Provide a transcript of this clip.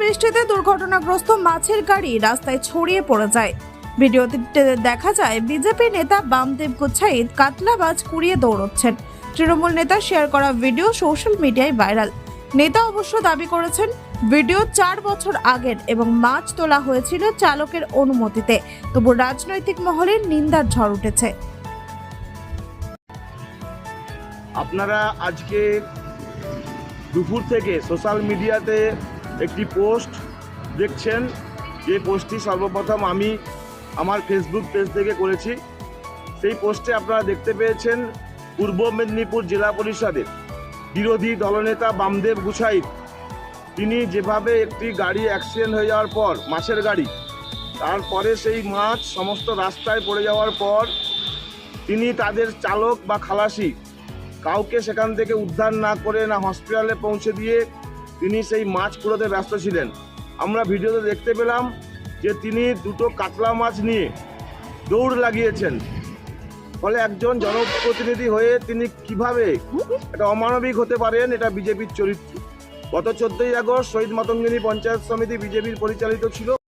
বৃষ্টিতে দুর্ঘটনাগ্রস্ত মাছের গাড়ি রাস্তায় ছড়িয়ে পড়ে যায়। ভিডিওতে দেখা যায়, বিজেপি নেতা বামদেব গুচ্ছাইদ কাতলা মাছ কুড়িয়ে দৌড়চ্ছেন। তৃণমূল নেতা শেয়ার করা ভিডিও সোশ্যাল মিডিয়ায় ভাইরাল। নেতা অবশ্য দাবি করেছেন, ভিডিও চার বছর আগের এবং মাছ তোলা হয়েছিল চালকের অনুমতিতে। তবু রাজনৈতিক মহলে নিন্দার ঝড় উঠেছে। আপনারা আজকে দুপুর থেকে সোশ্যাল মিডিয়াতে একটি পোস্ট দেখছেন, যে পোস্টটি সর্বপ্রথম আমি আমার ফেসবুক পেজ থেকে করেছি। সেই পোস্টে আপনারা দেখতে পেয়েছেন, পূর্ব মেদিনীপুর জেলা পরিষদের বিরোধী দলনেতা বামদেব গুছাইত তিনি যেভাবে একটি গাড়ি অ্যাক্সিডেন্ট হয়ে যাওয়ার পর, মাছের গাড়ি, তারপরে সেই মাছ সমস্ত রাস্তায় পড়ে যাওয়ার পর, তিনি তাদের চালক বা খালাসি কাউকে সেখান থেকে উদ্ধার না করে না হসপিটালে পৌঁছে দিয়ে তিনি সেই মাছ কুড়াতে ব্যস্ত ছিলেন। আমরা ভিডিওতে দেখতে পেলাম যে তিনি দুটো কাতলা মাছ নিয়ে দৌড় লাগিয়েছেন। ফলে একজন জনপ্রতিনিধি হয়ে তিনি কীভাবে এটা অমানবিক হতে পারেন, এটা বিজেপির চরিত্র। গত চোদ্দই আগস্ট শহীদ মাতঙ্গিনী পঞ্চায়েত সমিতি বিজেপির পরিচালিত ছিল।